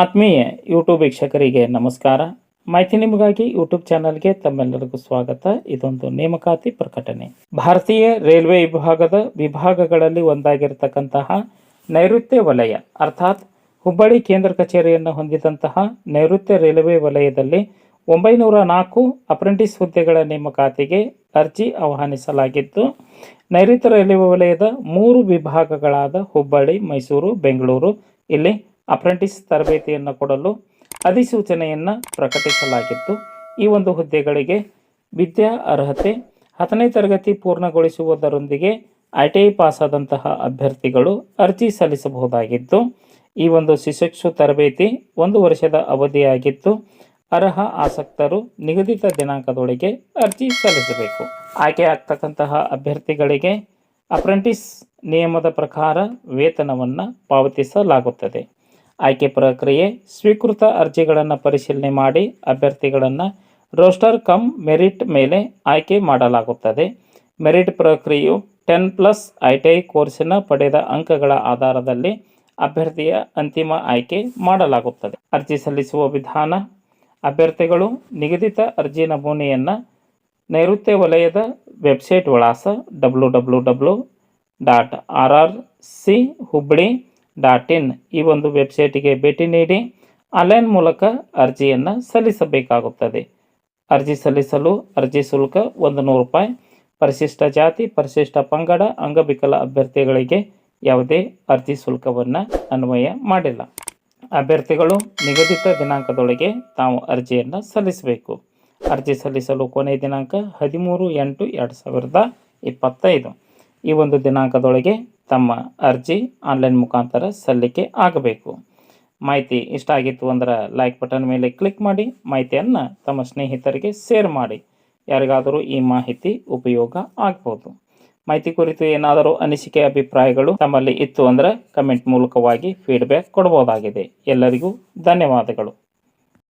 ಆತ್ಮೀಯ ಯೂಟ್ಯೂಬ್ ವೀಕ್ಷಕರಿಗೆ ನಮಸ್ಕಾರ. ಮಾಹಿತಿ ನಿಮಗಾಗಿ ಯೂಟ್ಯೂಬ್ ಚಾನಲ್ಗೆ ತಮ್ಮೆಲ್ಲರಿಗೂ ಸ್ವಾಗತ. ಇದೊಂದು ನೇಮಕಾತಿ ಪ್ರಕಟಣೆ. ಭಾರತೀಯ ರೈಲ್ವೆ ವಿಭಾಗದ ವಿಭಾಗಗಳಲ್ಲಿ ಒಂದಾಗಿರತಕ್ಕಂತಹ ನೈಋತ್ಯ ವಲಯ, ಅರ್ಥಾತ್ ಹುಬ್ಬಳ್ಳಿ ಕೇಂದ್ರ ಕಚೇರಿಯನ್ನು ಹೊಂದಿದಂತಹ ನೈಋತ್ಯ ರೈಲ್ವೆ ವಲಯದಲ್ಲಿ ಒಂಬೈನೂರ ನಾಲ್ಕು ಅಪ್ರೆಂಟಿಸ್ ಹುದ್ದೆಗಳ ನೇಮಕಾತಿಗೆ ಅರ್ಜಿ ಆಹ್ವಾನಿಸಲಾಗಿದ್ದು ನೈಋತ್ಯ ರೈಲ್ವೆ ವಲಯದ ಮೂರು ವಿಭಾಗಗಳಾದ ಹುಬ್ಬಳ್ಳಿ, ಮೈಸೂರು, ಬೆಂಗಳೂರು, ಇಲ್ಲಿ ಅಪ್ರೆಂಟಿಸ್ ತರಬೇತಿಯನ್ನು ಕೊಡಲು ಅಧಿಸೂಚನೆಯನ್ನು ಪ್ರಕಟಿಸಲಾಗಿತ್ತು. ಈ ಒಂದು ಹುದ್ದೆಗಳಿಗೆ ವಿದ್ಯಾ ಅರ್ಹತೆ, ಹತ್ತನೇ ತರಗತಿ ಪೂರ್ಣಗೊಳಿಸುವುದರೊಂದಿಗೆ ಐ ಟಿ ಐ ಪಾಸಾದಂತಹ ಅಭ್ಯರ್ಥಿಗಳು ಅರ್ಜಿ ಸಲ್ಲಿಸಬಹುದಾಗಿತ್ತು. ಈ ಒಂದು ಶಿಶುಕ್ಷು ತರಬೇತಿ ಒಂದು ವರ್ಷದ ಅವಧಿಯಾಗಿತ್ತು. ಅರ್ಹ ಆಸಕ್ತರು ನಿಗದಿತ ದಿನಾಂಕದೊಳಗೆ ಅರ್ಜಿ ಸಲ್ಲಿಸಬೇಕು. ಆಯ್ಕೆ ಆಗ್ತಕ್ಕಂತಹ ಅಭ್ಯರ್ಥಿಗಳಿಗೆ ಅಪ್ರೆಂಟಿಸ್ ನಿಯಮದ ಪ್ರಕಾರ ವೇತನವನ್ನು ಪಾವತಿಸಲಾಗುತ್ತದೆ. ಆಯ್ಕೆ ಪ್ರಕ್ರಿಯೆ, ಸ್ವೀಕೃತ ಅರ್ಜಿಗಳನ್ನು ಪರಿಶೀಲನೆ ಮಾಡಿ ಅಭ್ಯರ್ಥಿಗಳನ್ನು ರೋಸ್ಟರ್ ಕಮ್ ಮೆರಿಟ್ ಮೇಲೆ ಆಯ್ಕೆ ಮಾಡಲಾಗುತ್ತದೆ. ಮೆರಿಟ್ ಪ್ರಕ್ರಿಯೆಯು ten plus I T I ಕೋರ್ಸಿನ ಪಡೆದ ಅಂಕಗಳ ಆಧಾರದಲ್ಲಿ ಅಭ್ಯರ್ಥಿಯ ಅಂತಿಮ ಆಯ್ಕೆ ಮಾಡಲಾಗುತ್ತದೆ. ಅರ್ಜಿ ಸಲ್ಲಿಸುವ ವಿಧಾನ, ಅಭ್ಯರ್ಥಿಗಳು ನಿಗದಿತ ಅರ್ಜಿ ನಮೂನೆಯನ್ನು ನೈಋತ್ಯ ವಲಯದ ವೆಬ್ಸೈಟ್ ವಿಳಾಸ W W W dot R R C Hubli dot in ಈ ಒಂದು ವೆಬ್ಸೈಟಿಗೆ ಭೇಟಿ ನೀಡಿ ಆನ್ಲೈನ್ ಮೂಲಕ ಅರ್ಜಿಯನ್ನು ಸಲ್ಲಿಸಬೇಕಾಗುತ್ತದೆ. ಅರ್ಜಿ ಸಲ್ಲಿಸಲು ಅರ್ಜಿ ಶುಲ್ಕ ಒಂದು ನೂರು ರೂಪಾಯಿ. ಪರಿಶಿಷ್ಟ ಜಾತಿ, ಪರಿಶಿಷ್ಟ ಪಂಗಡ, ಅಂಗವಿಕಲ ಅಭ್ಯರ್ಥಿಗಳಿಗೆ ಯಾವುದೇ ಅರ್ಜಿ ಶುಲ್ಕವನ್ನು ಅನ್ವಯ ಮಾಡಿಲ್ಲ. ಅಭ್ಯರ್ಥಿಗಳು ನಿಗದಿತ ದಿನಾಂಕದೊಳಗೆ ತಾವು ಅರ್ಜಿಯನ್ನು ಸಲ್ಲಿಸಬೇಕು. ಅರ್ಜಿ ಸಲ್ಲಿಸಲು ಕೊನೆಯ ದಿನಾಂಕ ಹದಿಮೂರು ಎಂಟು ಎರಡು ಸಾವಿರದ ಇಪ್ಪತ್ತೈದು. ಈ ಒಂದು ದಿನಾಂಕದೊಳಗೆ ತಮ್ಮ ಅರ್ಜಿ ಆನ್ಲೈನ್ ಮುಖಾಂತರ ಸಲ್ಲಿಕೆ ಆಗಬೇಕು. ಮಾಹಿತಿ ಇಷ್ಟ ಆಗಿತ್ತು ಅಂದ್ರೆ ಲೈಕ್ ಬಟನ್ ಮೇಲೆ ಕ್ಲಿಕ್ ಮಾಡಿ, ಮಾಹಿತಿಯನ್ನು ತಮ್ಮ ಸ್ನೇಹಿತರಿಗೆ ಶೇರ್ ಮಾಡಿ. ಯಾರಿಗಾದರೂ ಈ ಮಾಹಿತಿ ಉಪಯೋಗ ಆಗ್ಬೋದು. ಮಾಹಿತಿ ಕುರಿತು ಏನಾದರೂ ಅನಿಸಿಕೆ, ಅಭಿಪ್ರಾಯಗಳು ತಮ್ಮಲ್ಲಿ ಇತ್ತು ಅಂದರೆ ಕಮೆಂಟ್ ಮೂಲಕವಾಗಿ ಫೀಡ್ಬ್ಯಾಕ್ ಕೊಡ್ಬೋದಾಗಿದೆ. ಎಲ್ಲರಿಗೂ ಧನ್ಯವಾದಗಳು.